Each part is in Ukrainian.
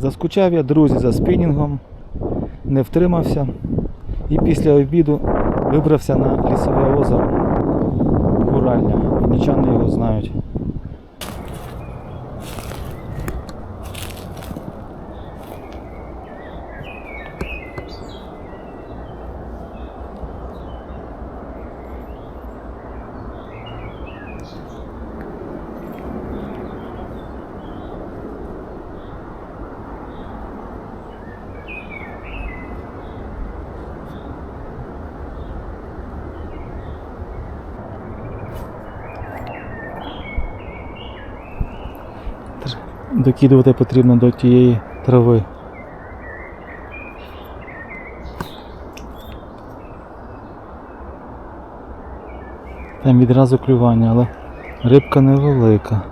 Заскучав я, друзі, за спінінгом, не втримався і після обіду вибрався на лісове озеро Гуральня. Нічани його знають. Докидувати потрібно до тієї трави. Там відразу клювання, але рибка невелика.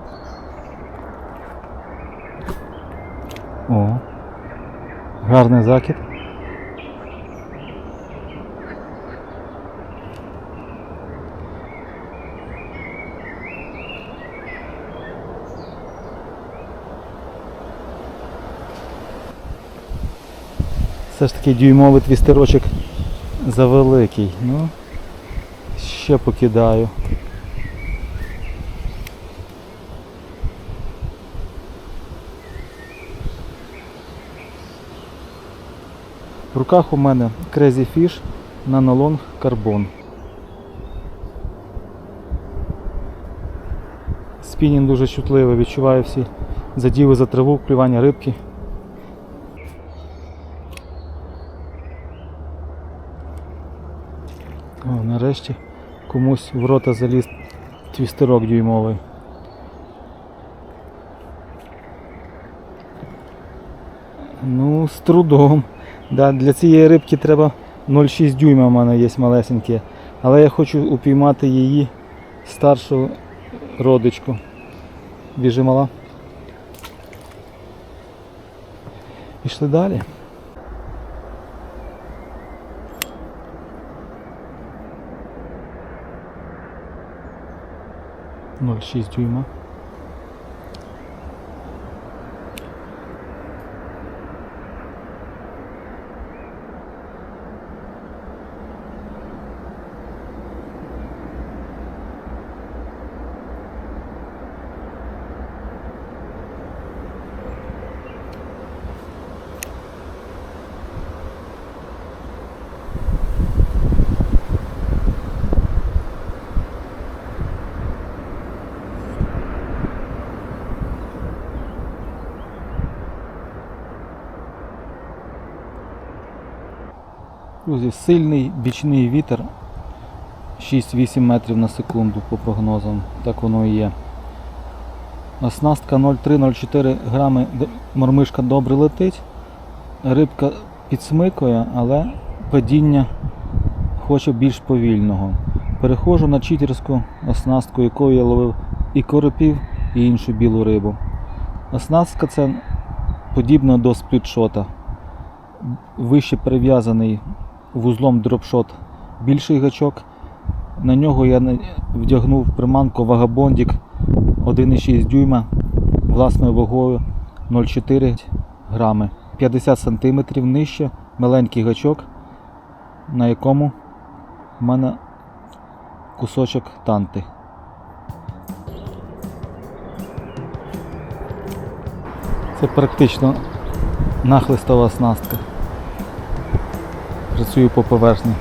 О, гарний закид. Все ж таки дюймовий твістерочок завеликий. Ну, ще покидаю. В руках у мене Crazy Fish Nanolong Carbon. Спінінг дуже чутливий, відчуваю всі задіви за траву, клювання рибки. О, нарешті комусь в рота заліз твістерок дюймовий. Ну, з трудом. Да, для цієї рибки треба 0,6 дюйма в мене є малесеньке. Але я хочу упіймати її старшу родичку. Біжи мала. Пішли далі. 0,6 дюйма. Друзі, сильний бічний вітер 6-8 метрів на секунду по прогнозам, так воно і є. Оснастка 0,3-0,4 грами, мормишка добре летить, рибка підсмикує, але падіння хоче більш повільного. Переходжу на читерську оснастку, якою я ловив і коропів, і іншу білу рибу. Оснастка це подібна до сплітшота. Вище прив'язаний вузлом дропшот більший гачок. На нього я вдягнув приманку вагабондік 1,6 дюйма власною вагою 0,4 грами. 50 см нижче маленький гачок, на якому в мене кусочок танти. Це практично нахлистова оснастка. Працюю по поверхні.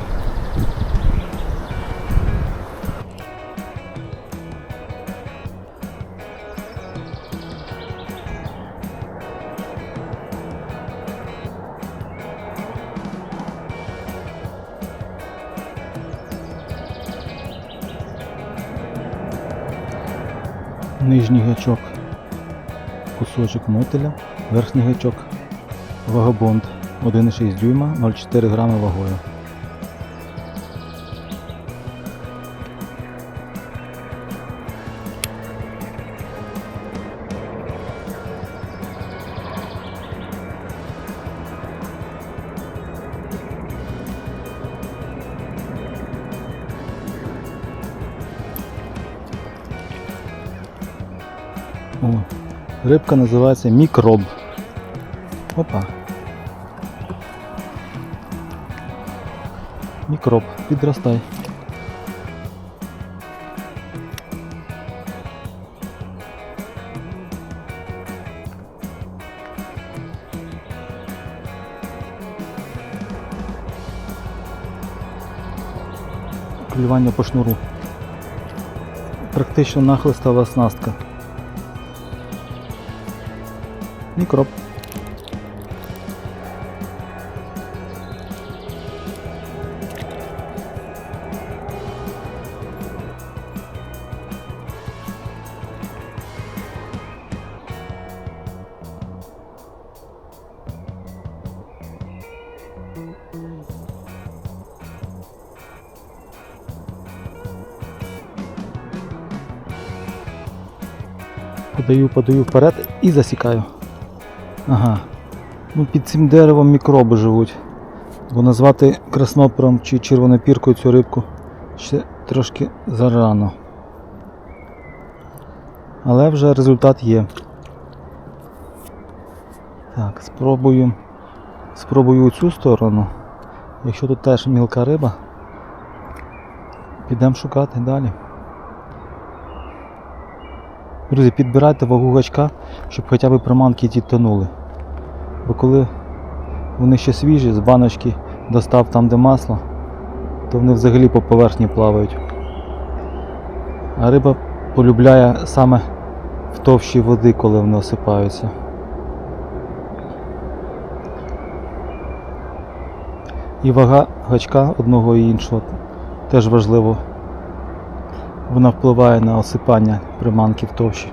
Нижній гачок, кусочок мотиля, верхній гачок, вагабонд 1,6 дюйма, 0,4 грами вагою. О, рибка називається мікроб. Опа. Мікроб, підростай. Клювання по шнуру. Практично нахлистова оснастка. Мікроб. Подаю, подаю вперед і засікаю. Ага. Ну, під цим деревом мікроби живуть. Бо назвати краснопером чи червонопіркою цю рибку ще трошки зарано. Але вже результат є. Так, спробую. Спробую цю сторону. Якщо тут теж мілка риба, підемо шукати далі. Друзі, підбирайте вагу гачка, щоб хоча б приманки ті тонули. Бо коли вони ще свіжі, з баночки достав там, де масло, то вони взагалі по поверхні плавають. А риба полюбляє саме в товщі води, коли вони осипаються. І вага гачка одного і іншого теж важливо. Вона впливає на осипання приманки в товщі.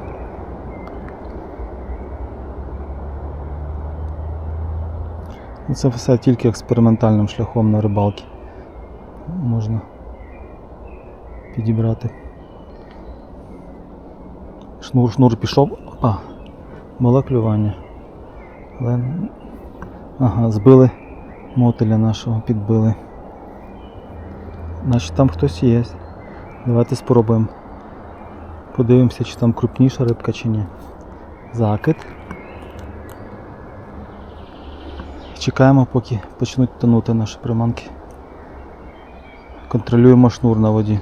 Це все тільки експериментальним шляхом на рибалки можна підібрати. Шнур, шнур пішов. Опа, було клювання. Але... Ага, збили мотеля нашого, підбили. Значить там хтось є. Давайте спробуємо. Подивимося, чи там крупніша рибка чи ні. Закид. Чекаємо, поки почнуть тонути наші приманки. Контролюємо шнур на воді.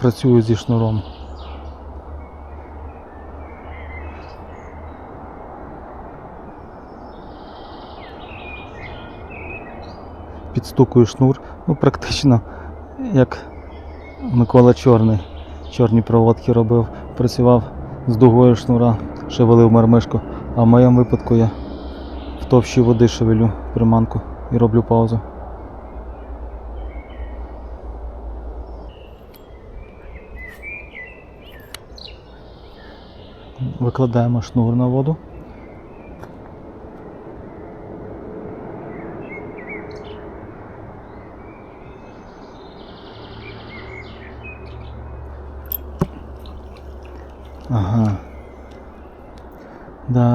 Працюю зі шнуром. Підстукую шнур, ну практично як Микола Чорний. Чорні проводки робив, працював з дугою шнура, шевелив мармишку, а в моєму випадку я в товщі води шевелю приманку і роблю паузу. Викладаємо шнур на воду.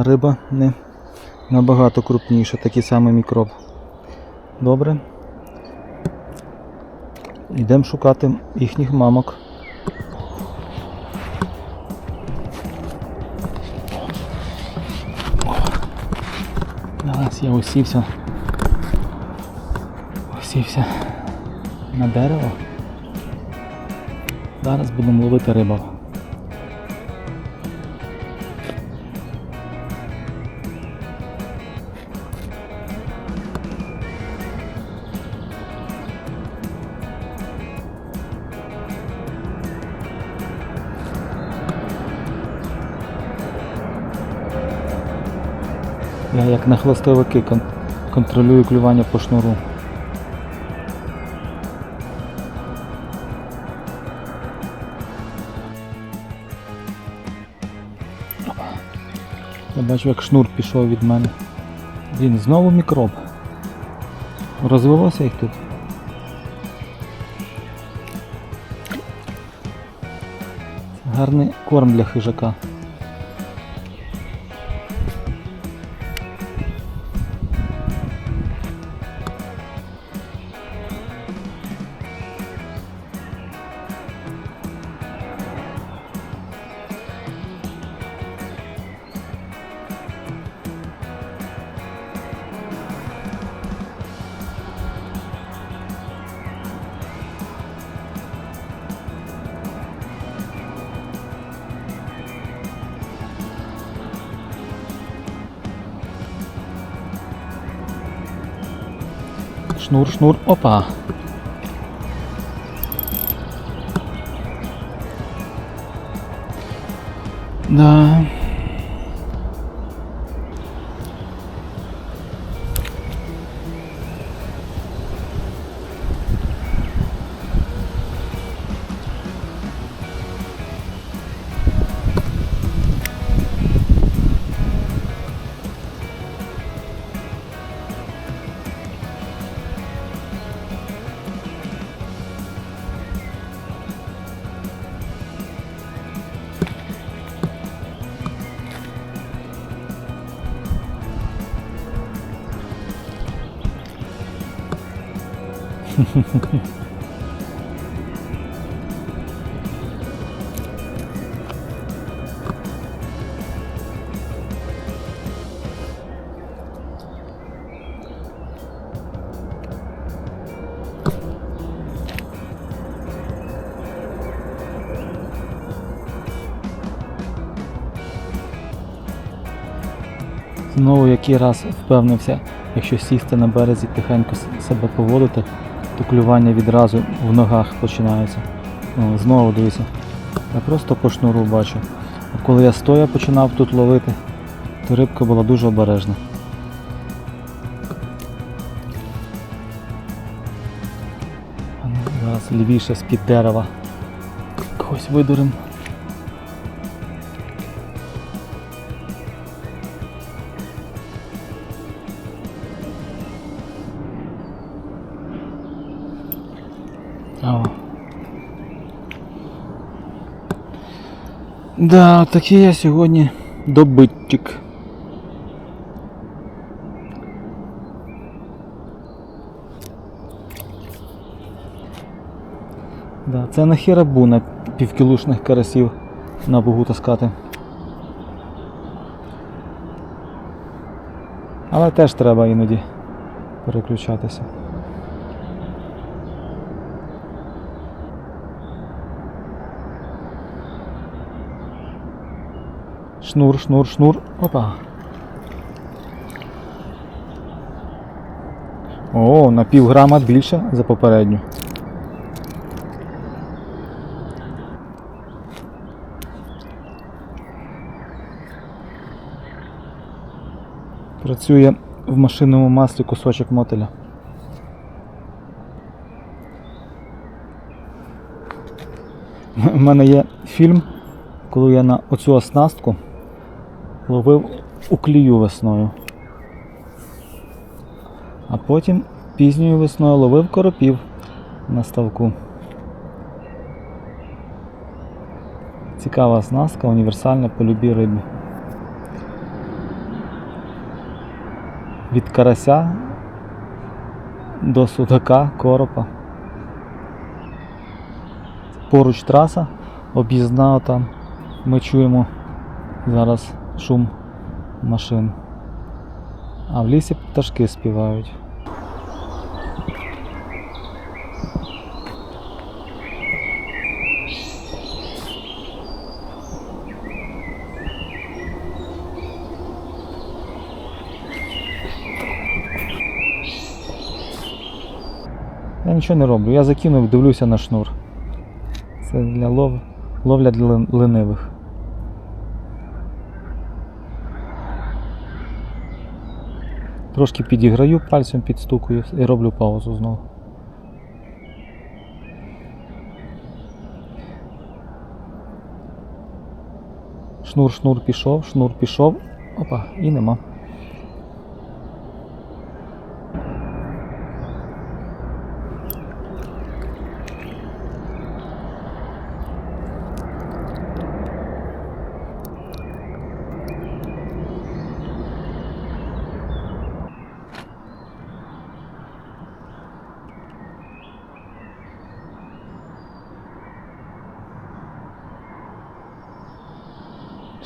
Риба не набагато крупніша, такий самий мікроб. Добре. Йдемо шукати їхніх мамок. Зараз я усівся. Усівся на дерево. Зараз будемо ловити рибу. Я як на хвостовики кон- контролюю клювання по шнуру. Я бачу, як шнур пішов від мене. Він знову мікроб. Розвелося їх тут. Гарний корм для хижака. Шнур, шнур, опа. Да. Знову який раз впевнився, якщо сісти на березі тихенько себе поводити, то клювання відразу в ногах починається. Знову дивіться. Я просто по шнуру бачу. А коли я стоя починав тут ловити, то рибка була дуже обережна. Ну, Зараз лівіше з-під дерева. Когось видурим. О. Да, такий я сьогодні добитчик. Да, це на хірабу на півкілушних карасів на бугу таскати. Але теж треба іноді переключатися. Шнур, шнур, шнур. Опа. О, на пів грама більше за попередню. Працює в машинному маслі кусочок мотеля. У мене є фільм, коли я на оцю оснастку ловив у клію весною. А потім пізньою весною ловив коропів на ставку. Цікава оснастка, універсальна по любій рибі. Від карася до судака, коропа. Поруч траса, об'їзна там. Ми чуємо зараз шум машин. А в лісі пташки співають. Я нічого не роблю, я закинув, дивлюся на шнур. Це для лов... ловля для лен- ленивих. Трошки підіграю, пальцем підстукую і роблю паузу знову. Шнур, шнур пішов, шнур пішов. Опа, і нема.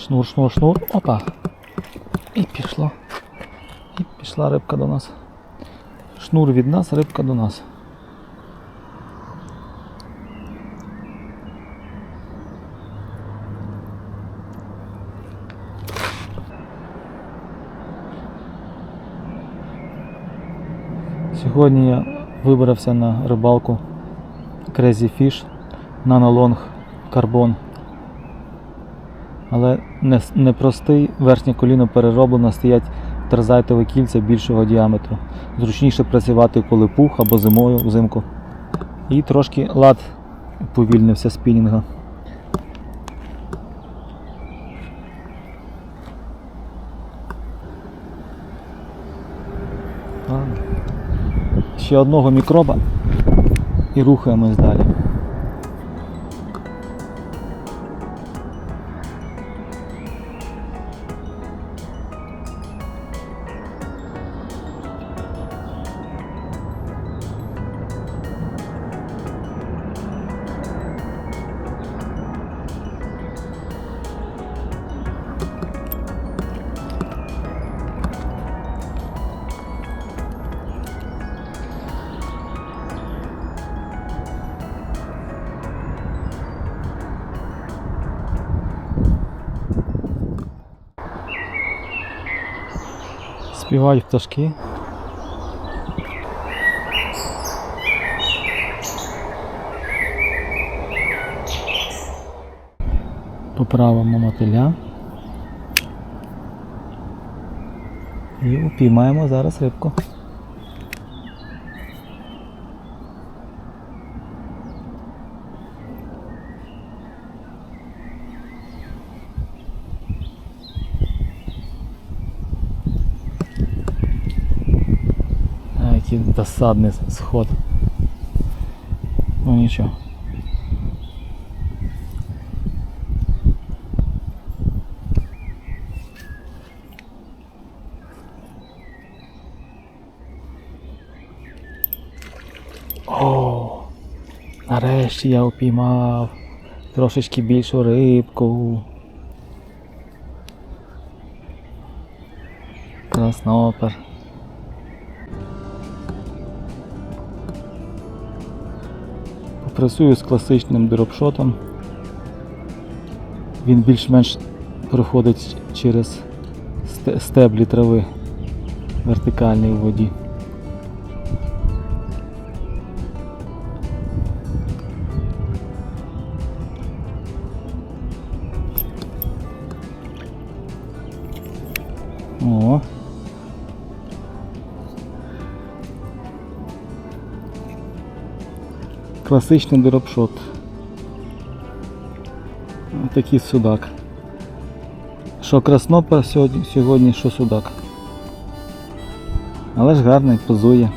Шнур, шнур, шнур. Опа. І пішло. І пішла рибка до нас. Шнур від нас, рибка до нас. Сьогодні я вибрався на рибалку Crazy Fish Nano Carbon. Але не, с- не простий, верхнє коліно перероблено, стоять терзайтові кільця більшого діаметру. Зручніше працювати, коли пух або зимою взимку. І трошки лад повільнився спінінга. Ще одного мікроба і рухаємось далі. Співають пташки. Поправимо мотиля. І упіймаємо зараз рибку. А, який досадний сход. Ну нічого. О, нарешті я упіймав трошечки більшу рибку. Краснопер. Попрацюю з класичним дропшотом. Він більш-менш проходить через стеблі трави вертикальний в воді. Класичний дропшот. Такий судак. Що краснопер сьогодні, сьогодні, що судак. Але ж гарний, позує.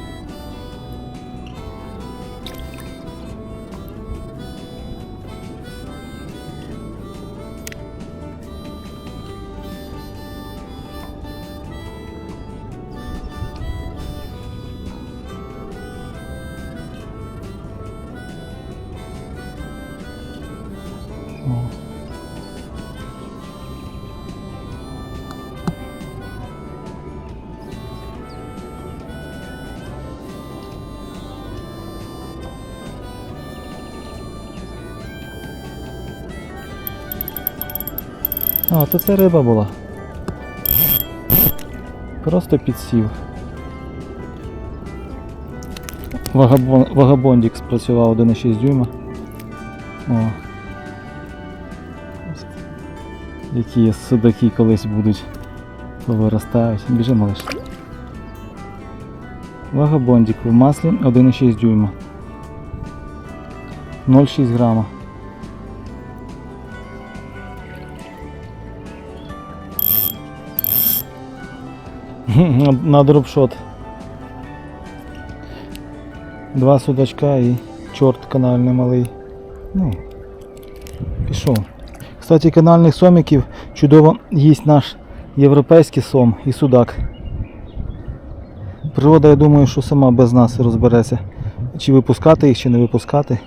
А, то це риба була. Просто підсів. Вагабон, вагабондік спрацював 1,6 дюйма. О. Які судаки колись будуть повиростають. Біжи малиш. Вагабондік в маслі 1,6 дюйма. 0,6 грама. На, дропшот. Два судачка і чорт канальний малий. Ну, пішов. Кстати, канальних сомиків чудово їсть наш європейський сом і судак. Природа, я думаю, що сама без нас розбереться. Чи випускати їх, чи не випускати.